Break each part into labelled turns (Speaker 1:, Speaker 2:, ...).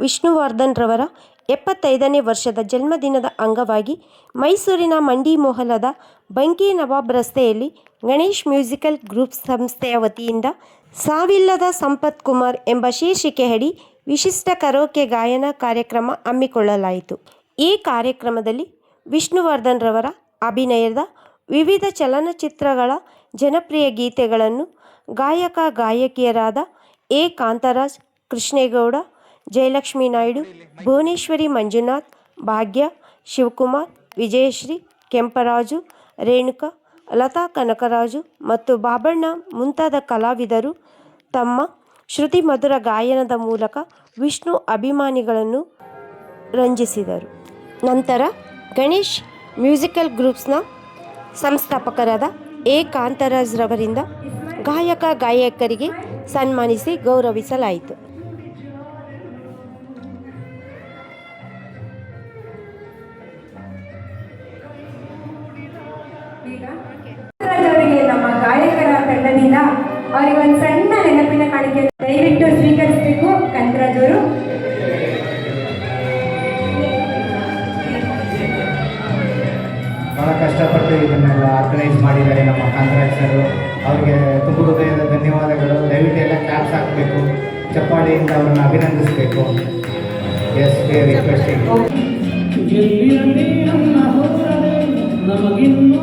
Speaker 1: ವಿಷ್ಣುವರ್ಧನ್ ರವರ ಎಪ್ಪತ್ತೈದನೇ ವರ್ಷದ ಜನ್ಮದಿನದ ಅಂಗವಾಗಿ ಮೈಸೂರಿನ ಮಂಡಿ ಮೊಹಲದ ಬಂಕಿ ನವಾಬ್ ರಸ್ತೆಯಲ್ಲಿ ಗಣೇಶ್ ಮ್ಯೂಸಿಕಲ್ ಗ್ರೂಪ್ ಸಂಸ್ಥೆಯ ವತಿಯಿಂದ ಸಾವಿಲ್ಲದ ಸಂಪತ್ ಕುಮಾರ್ ಎಂಬ ಶೀರ್ಷಿಕೆಯಡಿ ವಿಶಿಷ್ಟ ಕರೋಕೆ ಗಾಯನ ಕಾರ್ಯಕ್ರಮ ಹಮ್ಮಿಕೊಳ್ಳಲಾಯಿತು. ಈ ಕಾರ್ಯಕ್ರಮದಲ್ಲಿ ವಿಷ್ಣುವರ್ಧನ್ ರವರ ಅಭಿನಯದ ವಿವಿಧ ಚಲನಚಿತ್ರಗಳ ಜನಪ್ರಿಯ ಗೀತೆಗಳನ್ನು ಗಾಯಕ, ಗಾಯಕಿಯರಾದ ಎ. ಕಾಂತರಾಜ್, ಕೃಷ್ಣೇಗೌಡ ಜಯಲಕ್ಷ್ಮಿ ನಾಯ್ಡು, ಭುವನೇಶ್ವರಿ ಮಂಜುನಾಥ್, ಭಾಗ್ಯ, ಶಿವಕುಮಾರ್, ವಿಜಯಶ್ರೀ, ಕೆಂಪರಾಜು, ರೇಣುಕಾ, ಲತಾ ಕನಕರಾಜು ಮತ್ತು ಬಾಬಣ್ಣ ಮುಂತಾದ ಕಲಾವಿದರು ತಮ್ಮ ಶ್ರುತಿ ಮಧುರ ಗಾಯನದ ಮೂಲಕ ವಿಷ್ಣು ಅಭಿಮಾನಿಗಳನ್ನು ರಂಜಿಸಿದರು. ನಂತರ ಗಣೇಶ್ ಮ್ಯೂಸಿಕಲ್ ಗ್ರೂಪ್ಸ್ನ ಸಂಸ್ಥಾಪಕರಾದ ಎ. ಕಾಂತರಾಜ್ರವರಿಂದ ಗಾಯಕ, ಗಾಯಕರಿಗೆ ಸನ್ಮಾನಿಸಿ ಗೌರವಿಸಲಾಯಿತು.
Speaker 2: ಅವರಿಗೆ ನಮ್ಮ ಗಾಯಕರ ತಂಡದಿಂದ ಅವರಿಗೆ ಒಂದು ಸಣ್ಣ ನೆನಪಿನ ಕಾಣಿಕೆ ದಯವಿಟ್ಟು ಸ್ವೀಕರಿಸಬೇಕು. ಕಂತರಾಜ್ ಅವರು.
Speaker 3: ಭಾಳ ಕಷ್ಟಪಟ್ಟು ಇದನ್ನೆಲ್ಲ ಆರ್ಗನೈಸ್ ಮಾಡಿದ್ದಾರೆ ನಮ್ಮ ಕಾಂಗ್ರೆಸ್ ಸರ್. ಅವರಿಗೆ ತುಂಬ ಹೃದಯದ ಧನ್ಯವಾದಗಳು. ದಯವಿಟ್ಟು ಎಲ್ಲ ಕ್ಲಾಪ್ಸ್ ಹಾಕಬೇಕು. ಚಪ್ಪಾಳಿಯಿಂದ ಅವ್ರನ್ನ ಅಭಿನಂದಿಸಬೇಕು. ಎಸ್ ವಿ ರಿಕ್ವೆಸ್ಟಿಂಗ್
Speaker 4: ನಮಗಿನ್ನೂ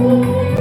Speaker 4: Thank
Speaker 3: you.